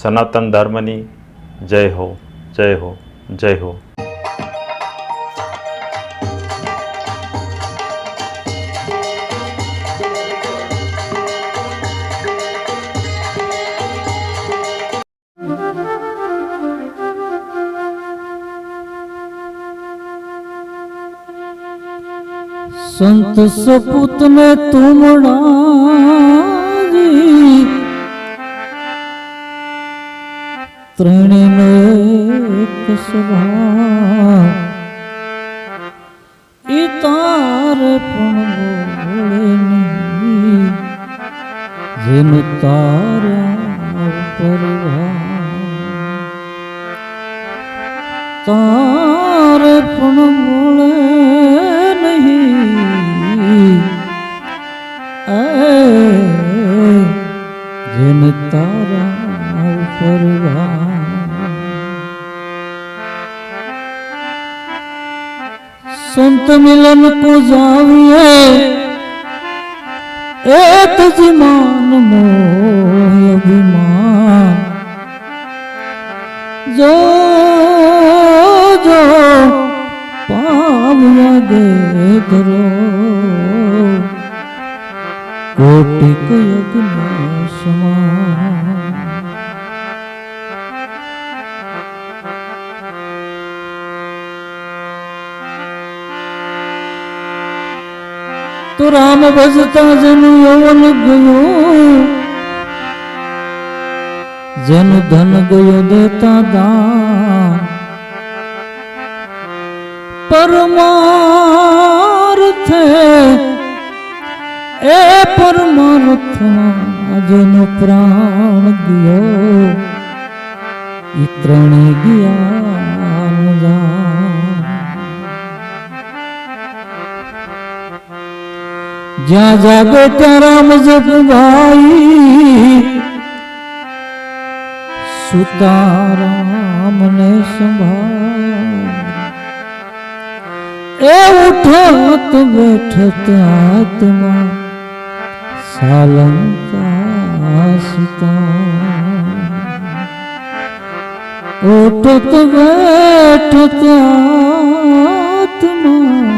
સનાતન ધર્મની જય હો જય હો જય હો સંત સપૂત ને તુમડાજી ત્રણે એક સભા ઈ તારે પણ જેનું તાર્યા મિલન કો જાવીએ એક જીમાન મોહ અભિમાન. જો જો પાવ્યા દે કરો કોટિક યજ્ઞ સમાન. તો રામ ભજતા જન યવન ગયો. જન ધન ગયો દેતા દાન. પરમાર્થ એ પરમાર્થ જેનો પ્રાણ ગયો. ત્રણે ગયા. જ્યાં જાગે ત્યાં રામ જપ ભાઈ સુતારામને સંભાળ. એ ઉઠત બેઠત આત્મા સાલંકા સુતા. ઉઠત બેઠત આત્મા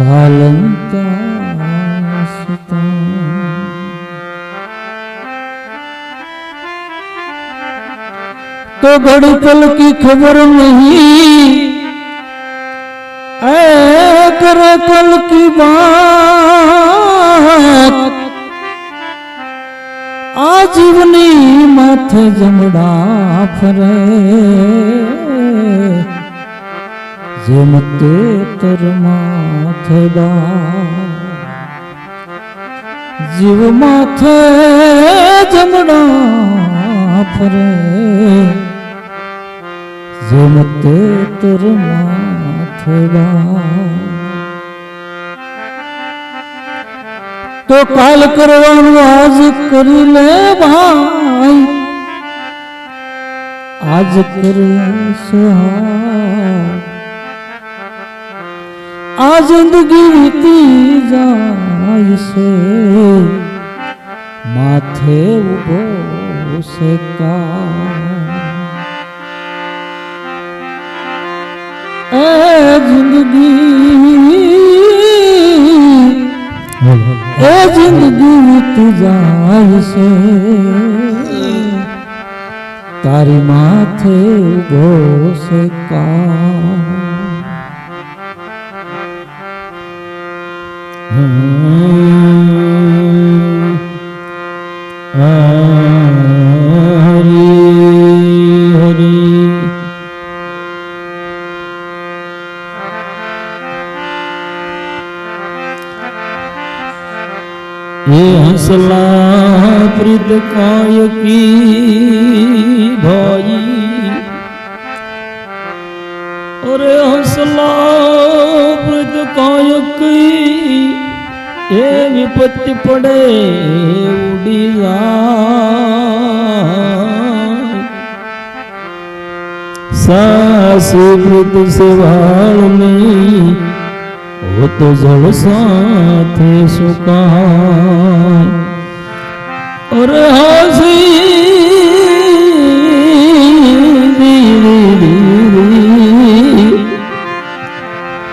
સાલંકા સુતા तो घड़ी पल की खबर नहीं ऐ करे कल की बात आजीवनी माथे जमड़ा फरे જેમ તે તર માથે દા જીવ માથે જમણા ફરે. જેમ તે તર માથે દા તો કાલ કરવાનું આજ કરી લે ભાઈ. આજ કરી સહાય. આ જિંદગી વીતી જાય છે માથે ઊભો છે એ જિંદગી એ જિંદગી વીતી જાય છે તારી માથે ઊભો છે કા हे हंसला प्रीत काय की भाई अरे हंसला વિપત્તિ પડે ઉડી સાસુ મૃત સેવાળની હો તો જળ સાથે સુકાય અરે હાસી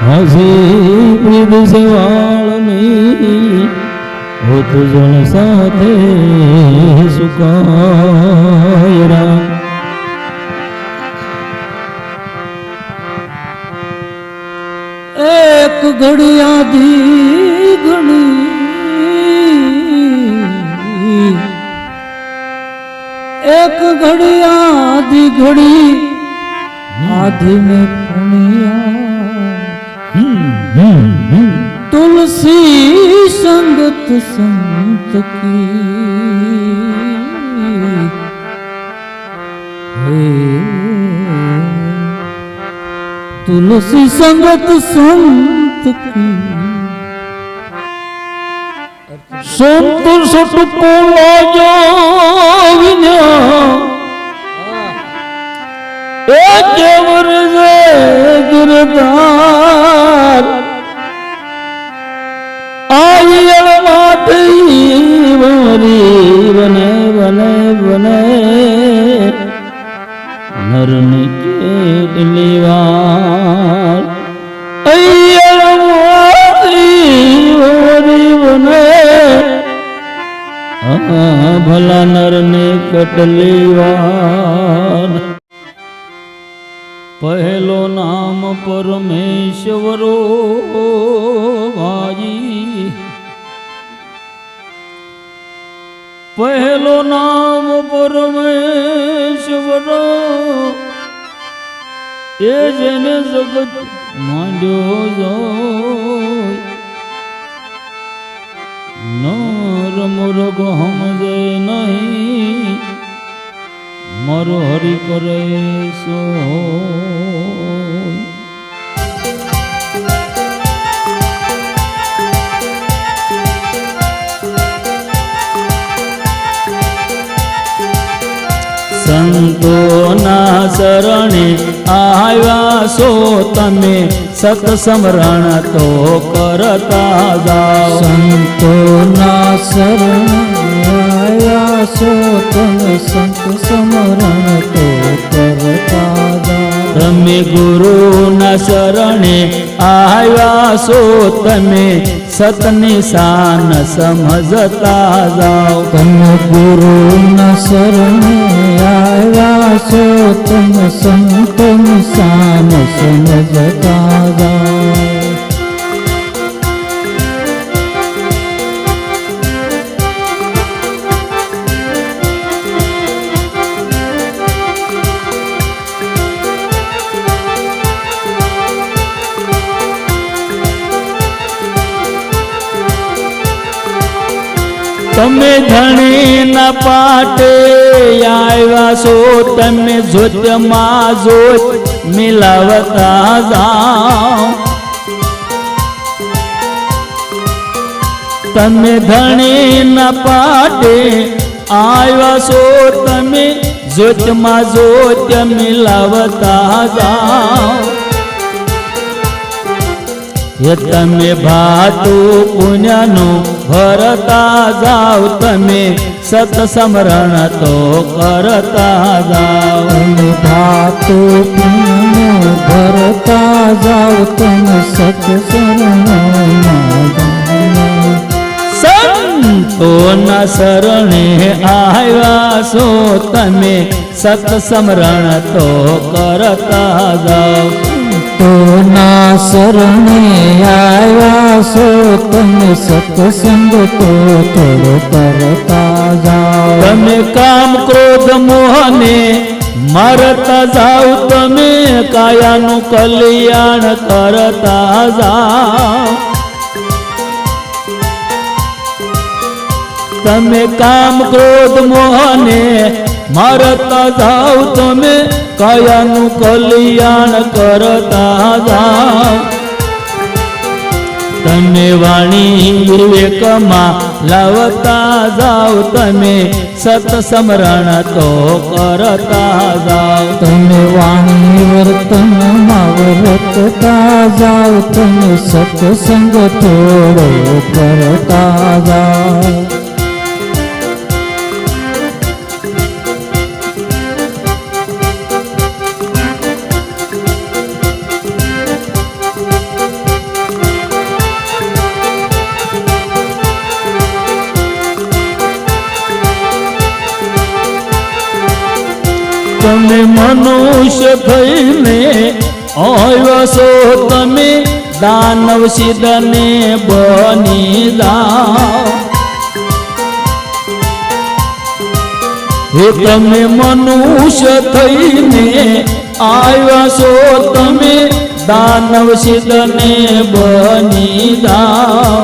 હાસી સવાળની ભુજન સાથે સુકાયરા એક ઘડિયાધી ઘડી, એક ઘડિયાધી ઘડી આધી મેં પુણ્યા. હમ હમ હમ. તુલસી સંગત સંત કી તુલસી સંગત સંત કી સંત સટકો લાજો વિના એ કેવર જે ગિરદાર વરી બને બને બને નરની કેટલી વાર ભલા નરને કેટલી વાર પહેલો નામ પરમેશ્વરો ભાઈ પહેલો નામ પરમેશ્વર, એ જેને જગત માંડ્યો જોય. નર મુરગ હમજે નહીં, મારો હરિ કરે સો સંતોના શરણે આવ્યા છો તમે. સતસમરણ તો કરતા જાઓ. સંતોના શરણ આવ્યા છો તમે. સતસમરણ તો કરતા જાઓ. તમે ગુરુના શરણે આવ્યા છો તમે. सत् निशान समजता दा गुरुया सोतम समजता ધણીના પાટે આવ્યા છો તમે જ્યોતમાં જોત મિલાવતા જાઓ તમે ધણીના પાટે આવ્યા છો તમે જ્યોતમાં જોત મિલાવતા જાઓ એ તમે ભાતુ પુણ્યનું ભરતા જાઓ તમે સતસમરણ તો કરતા જાઓ ધાતુ ભરતા જાઓ તમે સત્સરણમાં જાઓ. સંતોના શરણે આવ્યા છો તમે સતસમરણ તો કરતા જાઓ તો ના શરણે આવ્યા છો તમે સત્સંગ તો થોડો કરતા જાઓ. તમે કામ ક્રોધ મોહને મરતા જાઓ, તમે કાયાનું કલ્યાણ કરતા જાઓ. તમે કામ ક્રોધ મોહને મરતા જાઓ તમે કયાનું કલ્યાણ કરતા જાઓ. તમે વાણી વિવેકમાં લાવતા જાઓ તમે સતસમરણ તો કરતા જાઓ. તમે વાણી વર્તનમાં વર્તતા જાઓ તમે સત્સંગ થોડો કરતા જાઓ. મનુષ્ય થઈને આવ્યા છો તમે દાનવ સિદ્ધને બની હે તમે મનુષ્ય થઈને આવ્યા છો તમે દાનવ સિદ્ધને બની જાઓ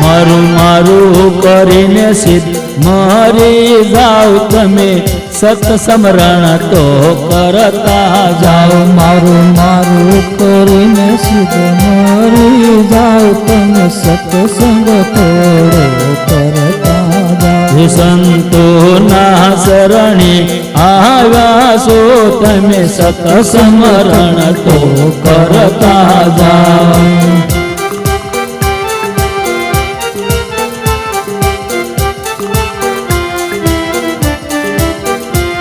મારું મારું કરીને સિદ્ધ મરી જાઓ તમે સત સમરણ તો કરતા જાઓ. મારું મારું કરીને સિદ્ધ મારી જાઓ તમે સતસંગ થોડો કરતા જાઓ. હે સંતોના શરણે આવ્યા છો તમે સત સમરણ તો કરતા જાઓ.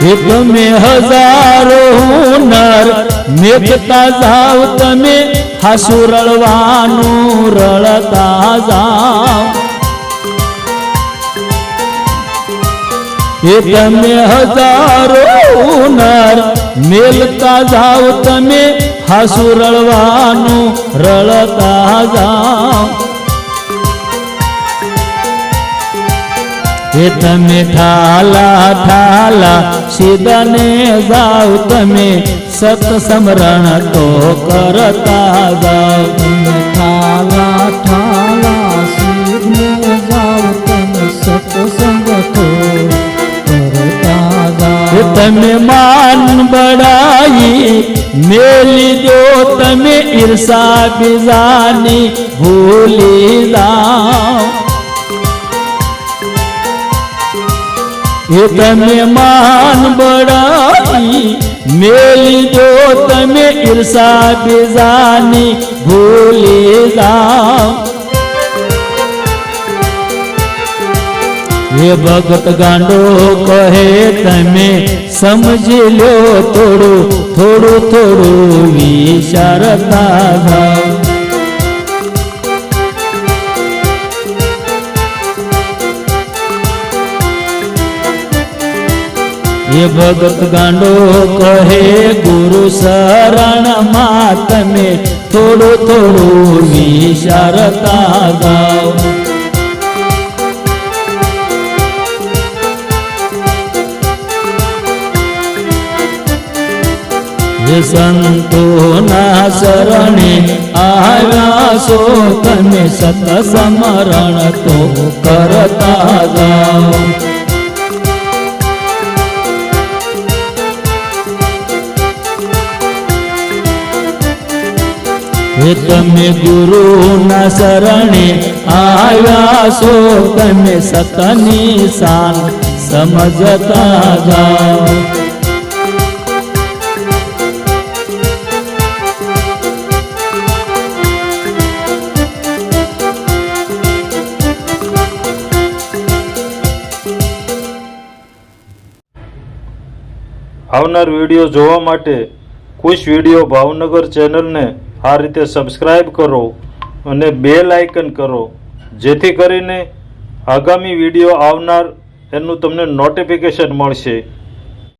હે તમે હજારો નર મેઘતા જાઓ તમે હાસુ રળવાનું રળતા જાઓ એ તમે હજારો નર મેલતા જાઓ તમે હાસુ રળવાનું રળતા જાઓ હે તમે ઠાલા ઠાલા સીધાને જાઓ તમે. સત સમરણ તો કરતા જાઓ તમે. ઠાલા ઠાલા સિદ્ધને જાવ તમે. સત્સંગ થોડો કરતા જાઓ. તમે માન બડાઈ મેલી દો તમે ઈર્ષા બીજાની ભૂલી જાઓ. એ તમે માન બળાવી મેલી દો તમે ઈર્ષા બીજાની ભૂલી જાઓ હે ભગત ગાંડો, કહે તમે સમજી લો થોડું થોડું થોડું વિચારતા જાઓ એ ભગત ગાંડો કહે, ગુરુ શરણમાં તમે થોડું થોડું વિચારતા જાઓ હે સંતોના શરણે આવ્યા છો તમે સત સમરણ તો કરતા જાઓ. હે તમે ગુરુના શરણે આવ્યા છો, તમે સતની શાન સમજતા જાઓ. આવનાર વીડિયો જોવા માટે ખુશ વીડિયો ભાવનગર ચેનલને આ રીતે સબસ્ક્રાઈબ કરો અને બેલ આઇકન કરો, જેથી કરીને આગામી વીડિયો આવનાર એનું તમને નોટિફિકેશન મળશે.